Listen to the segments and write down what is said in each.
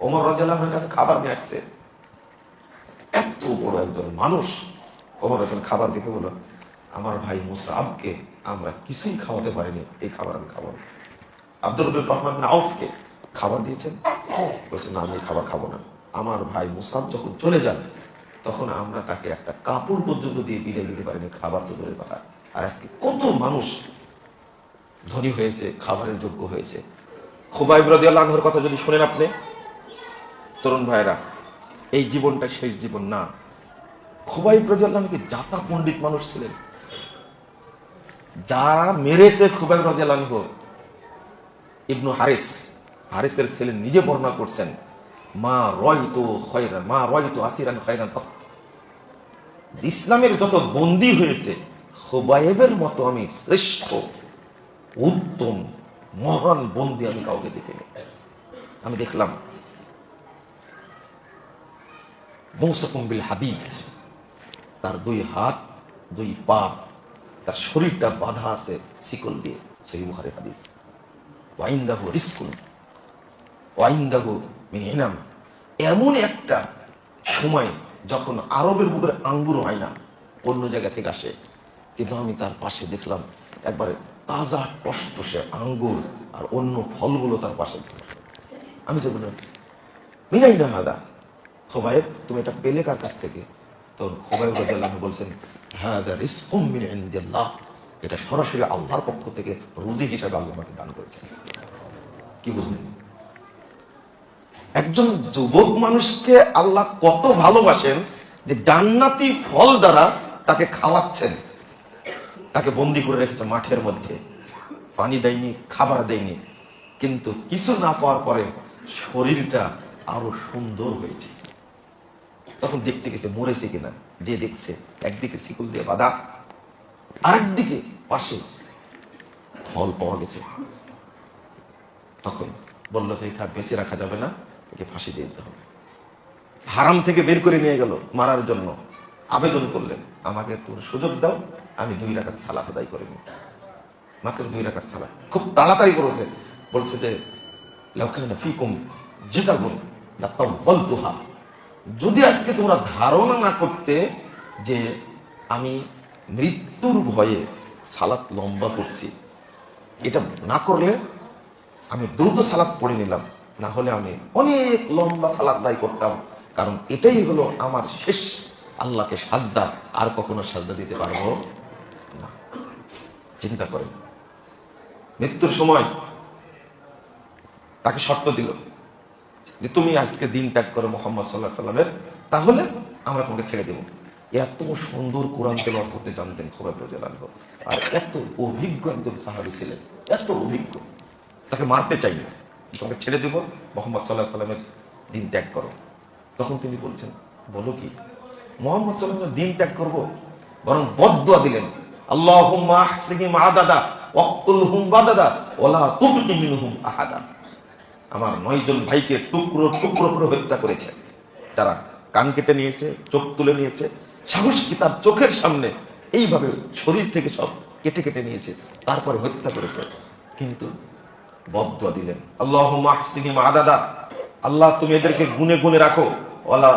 ওমর রাজিয়াল্লাহর কাছে খাবার নিয়ে আসছে। এত বড় একজন মানুষ ওমর রাজন খাবার দেখে বলল, আমার ভাই মুসাবকে আমরা কিছুই খাওয়াতে পারিনি, এই খাবার আমি খাব আব্দুল রবিউর রহমান আউফকে খাবার দিয়েছেন। বলছে, না, আমি খাবার খাব না। আমার ভাই মুসাব যখন চলে যান, তখন আমরা তাকে একটা কাপড় পর্যন্ত দিয়ে বিদায় দিতে পারিনি, খাবার তো দূরের কথা। আর আজকে কত মানুষ ধনী হয়েছে, খাবারের যোগ্য হয়েছে। খুবাইব রাদিয়াল্লাহু আনহুর কথা যদি শুনেন আপনি। তরুণ ভাইরা এই জীবনটা শেষ জীবন না। খুবাইব রাদিয়াল্লাহু আনহু কি জাতা পণ্ডিত মানুষ ছিলেন? যারা মেরেছে খুবাইব রাদিয়াল্লাহু আনহু ইবনু হারিস। হারিসের ছেলে নিজে বর্ণনা করছেন, মা রয়তো খয়রান মা রয়তো আসিরান খয়রান। ইসলামের যত বন্দী হয়েছে, খুবাইবের মতো আমি শ্রেষ্ঠ, উত্তম, মহান বন্দী আমি কাউকে দেখিনি। আমি দেখলাম মৌসকুম্বিল হাদিদ তার দুই হাত, দুই পা, তার শরীরটা বাধা আছে শিকল দিয়ে সেই মুখারে হাদিস। ওয়াইন্দাহু রিস্কুন ওয়াইন্দাহু মিন এমন একটা সময় যখন আরবের বুকের আঙ্গুর হয় না, অন্য জায়গা থেকে আসে, কিন্তু আমি তার পাশে দেখলাম, একবারে তাজা টসটসে আঙ্গুর আর অন্য ফলগুলো তার পাশে। আমি যে মিনাই না হাদা? খোবাইব তুমি এটা পেলে কার কাছ থেকে? তখন খোবাইব রাদিয়াল্লাহু আনহু বলছেন ইনদিল্লাহ। এটা সরাসরি আল্লাহর পক্ষ থেকে রুজি হিসাবে আল্লাহ আমাকে দান করেছেন। কি বুঝলেন? একজন যুবক মানুষকে আল্লাহ কত ভালোবাসেন যে জান্নাতি ফল দ্বারা তাকে খাওয়াচ্ছেন। তাকে বন্দি করে রেখেছে মাঠের মধ্যে। পানি দেয়নি, খাবার দেয়নি। কিন্তু কিছু না পাওয়ার পরে শরীরটা আরও সুন্দর হয়েছে। তখন দেখতে গেছে, মরেছে কিনা। যে দেখছে, একদিকে শিকল দিয়ে বাঁধা, আরেকদিকে পাশে ফল পাওয়া গেছে। তখন বলল যে, এটা বেঁচে রাখা যাবে না, একে ফাঁসি দিয়ে দিতে হবে। হারাম থেকে বের করে নিয়ে গেল, মারার জন্য আবেদন করলেন। আমাকে তুমি সুযোগ দাও, আমি দুই রাখাত সালাত আদায় করে নিই মাত্র দুই রাখাত সালাত। খুব তাড়াতাড়ি করেছে বলছে যে লাউকানা ফিকুম জিজাগুন লাতাওয়ালতুহা যদি আজকে তোমরা ধারণা না করতে যে আমি মৃত্যুর ভয়ে সালাত লম্বা করছি, এটা না করলে আমি দ্রুত সালাদ পড়ে নিলাম। না হলে আমি অনেক লম্বা সালাদ দায় করতাম, কারণ এটাই হলো আমার শেষ আল্লাহকে সাজদা। আর কখনো সাজদা দিতে পারব না। চিন্তা করেন। মৃত্যুর সময় তাকে শর্ত দিল। যে তুমি আজকে দিন ত্যাগ করো মোহাম্মদ সাল্লাহ সাল্লামের তাহলে আমরা তোমাকে ছেড়ে দেবো। এত সুন্দর কোরআন তেলাওয়াত করতে জানতেন খোরাব আনহু। আর এত অভিজ্ঞ একজন সাহাবী ছিলেন, এত অভিজ্ঞ। তাকে মারতে চাই না। তোমাকে ছেড়ে দেবো, মোহাম্মদ সাল্লাহ সাল্লামের দিন ত্যাগ করো। তখন তিনি বলছেন, বলো কি, মোহাম্মদ সাল্লামের দিন ত্যাগ করব? বরং বদুয়া দিলেন, আল্লাহুম্মা আহসিহিম আদাদা, ওয়াক্তুলহুম বাদাদা, ওয়ালা তুবকি মিনহুম আহাদা। আমার নয়জন ভাইকে টুকরো টুকরো করে হত্যা করেছে। তারা কান কেটে নিয়েছে, চোখ তুলে নিয়েছে, সাহস কি তার চোখের সামনে? এইভাবে শরীর থেকে সব কেটে কেটে নিয়েছে, তারপরে হত্যা করেছে। কিন্তু বদুয়া দিলেন আল্লাহ আদাদা, আল্লাহ তুমি এদেরকে গুনে গুনে রাখো ওলা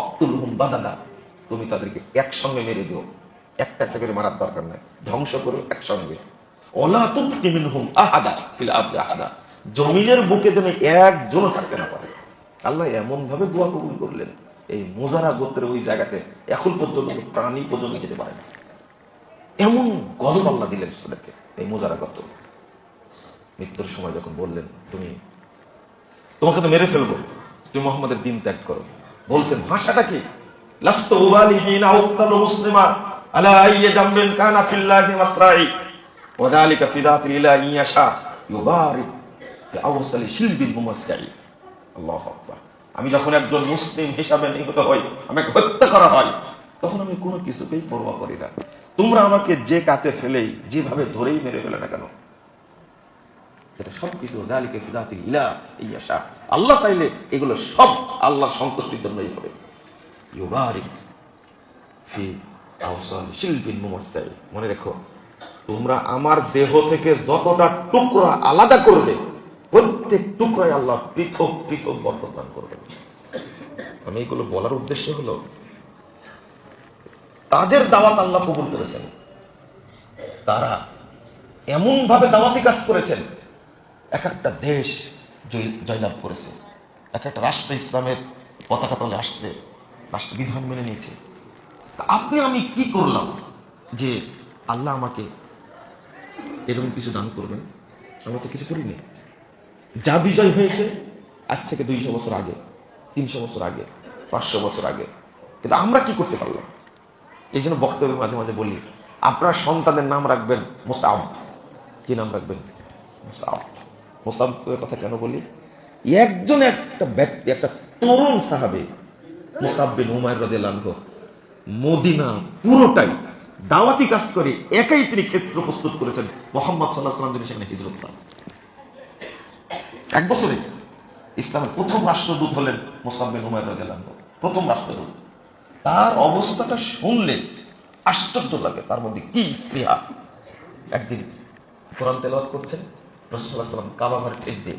অক্তুল হুম বাদাদা, তুমি তাদেরকে একসঙ্গে মেরে দিও। একটা একটা করে মারার দরকার নাই, ধ্বংস করো একসঙ্গে। ওলা তুবকি মিনহুম আহাদা আহাদা। জমিনের বুকে যেন একজনও থাকতে না পারে। আল্লাহ এমন ভাবে দোয়া কবুল করলেন, এই মোজারা গোত্রের ওই জায়গাতে এখন পর্যন্ত প্রাণী পর্যন্ত যেতে পারে না এমন গজব আল্লাহ দিলেন তাদেরকে, এই মোজারা গোত্র। মৃত্যুর সময় যখন বললেন, তুমি, তোমাকে তো মেরে ফেলব, তুমি মোহাম্মদের দিন ত্যাগ করো। বলছেন, ভাষাটা কি? ইউবারিক আল্লাহু আমি যখন একজন মুসলিম হিসাবে নিহত হই, আমাকে হত্যা করা হয়, তখন আমি কোনো কিছুকেই পরোয়া করি না। তোমরা আমাকে যে কাতে ফেলেই, যেভাবে ধরেই মেরে ফেলে না কেন? আল্লাহ এগুলো সব জন্যই হবে। মনে রেখো, তোমরা আমার দেহ থেকে যতটা টুকরা আলাদা করবে প্রত্যেক টুকরায় আল্লাহ পৃথক পৃথক বরকত দান করবেন। আমি এগুলো বলার উদ্দেশ্য হলো, তাদের দাওয়াত আল্লাহ কবুল করেছেন। তারা এমন ভাবে দাওয়াতি কাজ করেছেন, এক একটা দেশ জয়লাভ করেছে, এক একটা রাষ্ট্র ইসলামের পতাকা তলে আসছে, রাষ্ট্রবিধান মেনে নিয়েছে। তা আপনি, আমি কি করলাম যে আল্লাহ আমাকে এরকম কিছু দান করবেন? আমরা তো কিছু করিনি। যা বিজয় হয়েছে, আজ থেকে দুইশো বছর আগে, তিনশো বছর আগে, পাঁচশো বছর আগে। কিন্তু আমরা কি করতে পারলাম? এই জন্য বক্তব্যের মাঝে মাঝে বলি, আপনার সন্তানের নাম রাখবেন মোসাব। কি নাম রাখবেন? মোসাবের কথা কেন বলি? একজন একটা ব্যক্তি, একটা তরুণ সাহাবে মোসাব্বিন উমায় রাদিয়াল্লাহু মদিনা পুরোটাই দাওয়াতি কাজ করে, একাই তিনি ক্ষেত্র প্রস্তুত করেছেন। মোহাম্মদ সাল্লাহ সাল্লাম যিনি সেখানে হিজরত করেন এক বছরে ইসলামের প্রথম রাষ্ট্রদূত হলেন মোসাম্মেদ উমায় রাজিয়াল্লাহু প্রথম রাষ্ট্রদূত। তার অবস্থাটা শুনলে আশ্চর্য লাগে। তার মধ্যে কি স্পৃহা। একদিন কোরআন তেলাওয়াত করছেন রসুল্লাহ সাল্লাম কাবা ঘরে ঠেস দিয়ে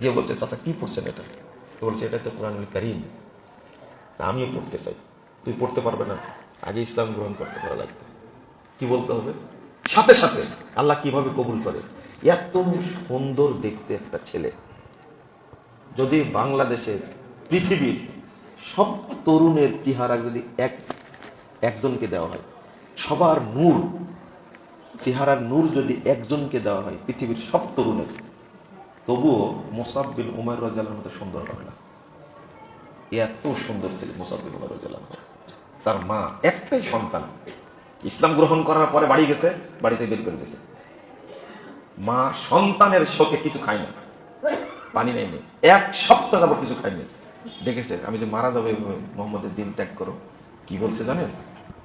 গিয়ে বলছে, চাচা, কি পড়ছেন এটা? তো বলছে, এটা তো কোরআনুল করিম। তা আমিও পড়তে চাই। তুই পড়তে পারবে না। আগে ইসলাম গ্রহণ করতে পারা লাগবে। কি বলতে হবে? সাথে সাথে আল্লাহ কীভাবে কবুল করে? এত সুন্দর দেখতে একটা ছেলে। যদি বাংলাদেশের পৃথিবীর সব তরুণের চেহারা যদি এক, একজনকে দেওয়া হয়, সবার নূর, চেহারার নূর যদি একজনকে দেওয়া হয় পৃথিবীর সব তরুণের, তবুও মোসাব উমের রাজালের মতো সুন্দর হবে না এত সুন্দর ছিল মোসাব উমের উমার রাজাল তার মা একটাই সন্তান। ইসলাম গ্রহণ করার পরে বাড়ি গেছে, বাড়িতে বের করে দিয়েছে। মা সন্তানের শোকে কিছু খায় না। পানি নেয়নি। এক সপ্তাহ যাবত কিছু খায়নি দেখেছে আমি যে মারা যাবে মোহাম্মদের দিন ত্যাগ করো। কি বলছে জানেন?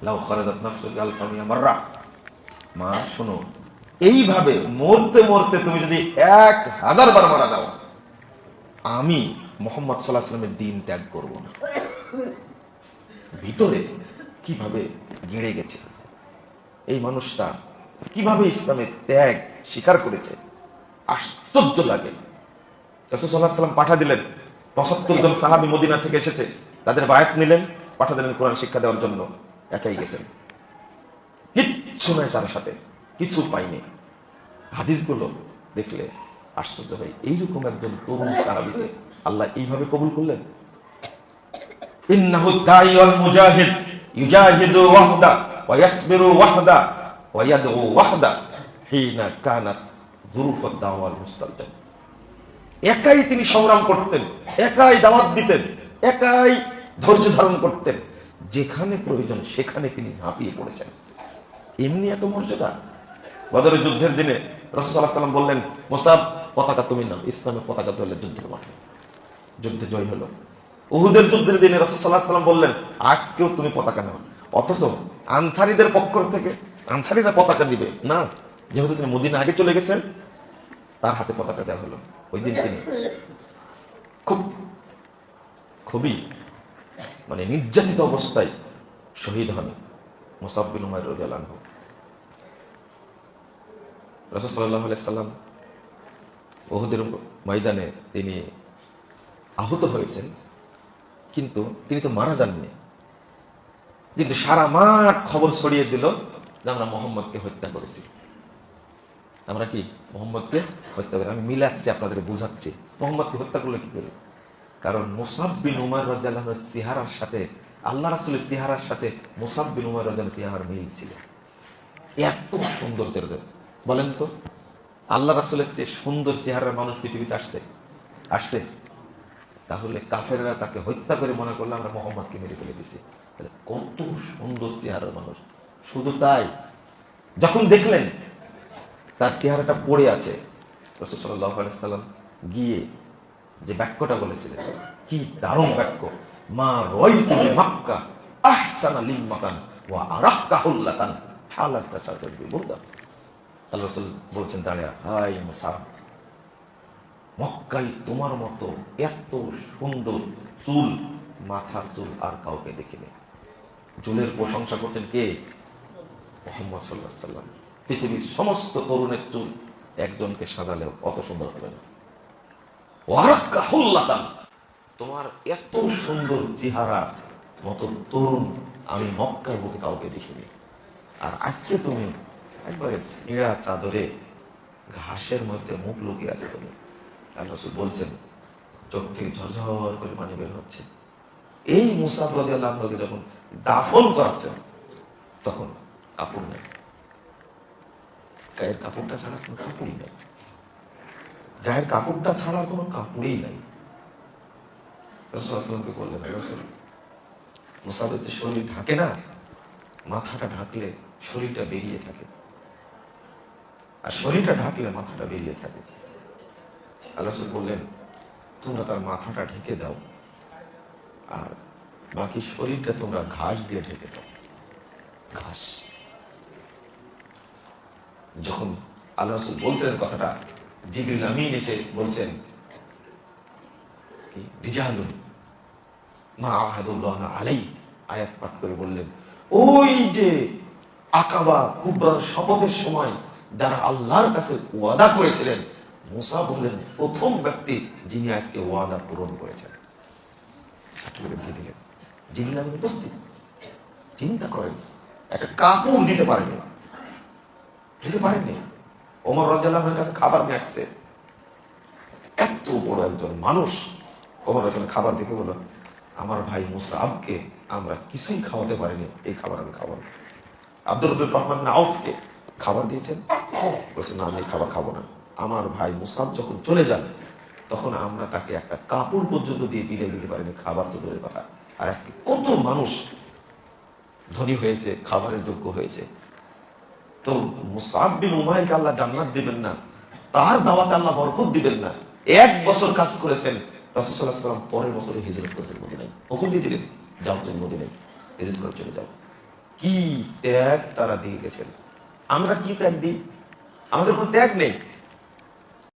লাউ খরাজাত নাফসুক আল কামিয়া মাররা। মা, শোনো, এইভাবে মরতে মরতে তুমি যদি এক হাজার বার মারা যাও, আমি মোহাম্মদ সাল্লাহ সাল্লামের দিন ত্যাগ করব না। ভিতরে কীভাবে গেড়ে গেছে? এই মানুষটা কীভাবে ইসলামের ত্যাগ স্বীকার করেছে? আশ্চর্য লাগে। রসুল্লাহ পাঠা দিলেন। পঁচাত্তর জন সাহাবি মদিনা থেকে এসেছে। তাদের বায়াত নিলেন, পাঠা দিলেন কোরআন শিক্ষা দেওয়ার জন্য। একাই গেছেন। কিচ্ছু নয় তার সাথে। কিছু পাইনি হাদিসগুলো দেখলে আশ্চর্য হয় এইরকম একজন তরুণ সাহাবিকে আল্লাহ এইভাবে কবুল করলেন? ওয়াহদা একাই তিনি সংগ্রাম করতেন, একাই দাওয়াত দিতেন, একাই ধৈর্য ধারণ করতেন। যেখানে প্রয়োজন, সেখানে তিনি ঝাঁপিয়ে পড়েছেন। এমনি এত মর্যাদা? বদরের যুদ্ধের দিনে সাল্লাম বললেন, মোসাব, পতাকা তুমি নাও। ইসলামের পতাকা ধরলে যুদ্ধের মাঠে, যুদ্ধে জয় হলো। উহুদের যুদ্ধের দিনে সাল্লাম বললেন, আজকেও তুমি পতাকা নাও। অথচ আনসারিদের পক্ষ থেকে, আনসারিরা পতাকা নিবে না, যেহেতু তিনি মদিনা আগে চলে গেছেন তার হাতে পতাকা দেওয়া হলো। ওই দিন তিনি খুব, খুবই মানে নির্যাতিত অবস্থায় শহীদ হন মুসাব্বিন উমার ওহুদের ময়দানে তিনি আহত হয়েছেন, কিন্তু তিনি তো মারা যাননি। কিন্তু সারা মাঠ খবর ছড়িয়ে দিল যে আমরা মোহাম্মদকে হত্যা করেছি। আমরা কি মোহাম্মদকে হত্যা করি? আমি মিলাচ্ছি আপনাদের বোঝাচ্ছি। মোহাম্মদকে হত্যা করলে কি করে? কারণ মুসাব্বিন উমার রাজালের চেহারার সাথে, আল্লাহ রাসুলের চেহারার সাথে মুসাব্বিন উমার রাজালের সিহার মিল ছিল। এত সুন্দর চেহারা বলেন তো, আল্লাহ রাসুলের চেয়ে সুন্দর চেহারার মানুষ পৃথিবীতে আসছে? আসছে। তাহলে কাফেররা তাকে হত্যা করে মনে করল আমরা মোহাম্মদকে মেরে ফেলে দিছি। তাহলে কত সুন্দর চেহারার মানুষ। শুধু তাই। যখন দেখলেন তার চেহারাটা পড়ে আছে। রসুল্লাহাম গিয়ে যে বাক্যটা বলেছিলেন, কি দারুণ বাক্য মা রয় তুমি মাক্কা আহসানা লিম্মাকান ওয়া আরাক্কাহুল্লাতান হালাত চাষাচরবি বলতাম আল্লাহ রসুল বলছেন দাঁড়িয়ে হাই মুসাব মক্কাই তোমার মতো এত সুন্দর চুল, মাথার চুল আর কাউকে দেখিনি। চুলের প্রশংসা করছেন কে? মোহাম্মদ সাল্লাহ সাল্লাম। পৃথিবীর সমস্ত তরুণের চুল একজনকে সাজালেও অত সুন্দর হবে না। তোমার এত সুন্দর চেহারা মতো তরুণ আমি মক্কার বুকে কাউকে দেখিনি। আর আজকে তুমি একবারে সিঁড়া চাদরে ঘাসের মধ্যে মুখ লুকিয়ে আছো তুমি। রসুল বলছেন, চোখ থেকে ঝরঝর করে পানি বের হচ্ছে। এই মুসাফ রাদিয়াল্লাহু যখন দাফন করাচ্ছেন, তখন কাপড় নেই গায়ের কাপড়টা ছাড়া কোনো কাপড়ই নাই। গায়ের কাপড়টা ছাড়া কোনো কাপড়ই নাই। রসুল বললেন মুসাফের যে শরীর ঢাকে না, মাথাটা ঢাকলে শরীরটা বেরিয়ে থাকে। আর শরীরটা ঢাকলে মাথাটা বেরিয়ে থাকে। আল্লাহ বললেন, তোমরা তার মাথাটা ঢেকে দাও, আর বাকি শরীরটা তোমরা ঘাস দিয়ে ঢেকে দাও। ঘাস। যখন আল্লাহ রসুল বলছেন কথাটা, জিবরিল আমিন এসে বলছেন আল্লাহর কাছে ওয়াদা করেছিলেন বললেন, প্রথম ব্যক্তি যিনি আজকে ওয়াদা পূরণ করেছেন। যিনি চিন্তা করেন, একটা কাপড় দিতে পারেনি। দিতে পারেননি ওমর রাজাল্লাহের কাছে খাবার নিয়ে আসছে। এত বড় একজন মানুষ। ওমর রাজাল খাবার দেখে বলল, আমার ভাই মুসাবকে আমরা কিছুই খাওয়াতে পারিনি। এই খাবার আমি খাওয়াবো আব্দুল রবির রহমান নাউফকে খাবার দিয়েছেন। বলছে, না, আমি খাবার খাব না। আমার ভাই মুসাব যখন চলে যান, তখন আমরা তাকে একটা কাপড় পর্যন্ত দিয়ে বিদায় দিতে পারিনি। খাবার তো দূরের কথা। আর আজকে কত মানুষ ধনী হয়েছে, খাবারের যোগ্য হয়েছে। তো মুসাব বিন আল্লাহ জান্নাত দিবেন না, তার দাওয়াতে আল্লাহ বরকত দিবেন না। এক বছর কাজ করেছেন রাসূলুল্লাহ পরের বছরে হিজরত করেছেন মদিনায়। হুকুম দিয়ে দিলেন? যাও তুমি মদিনায়, হিজরত করে চলে যাও। কি ত্যাগ তারা দিয়ে গেছেন? আমরা কি ত্যাগ দিই? আমাদের কোনো ত্যাগ নেই।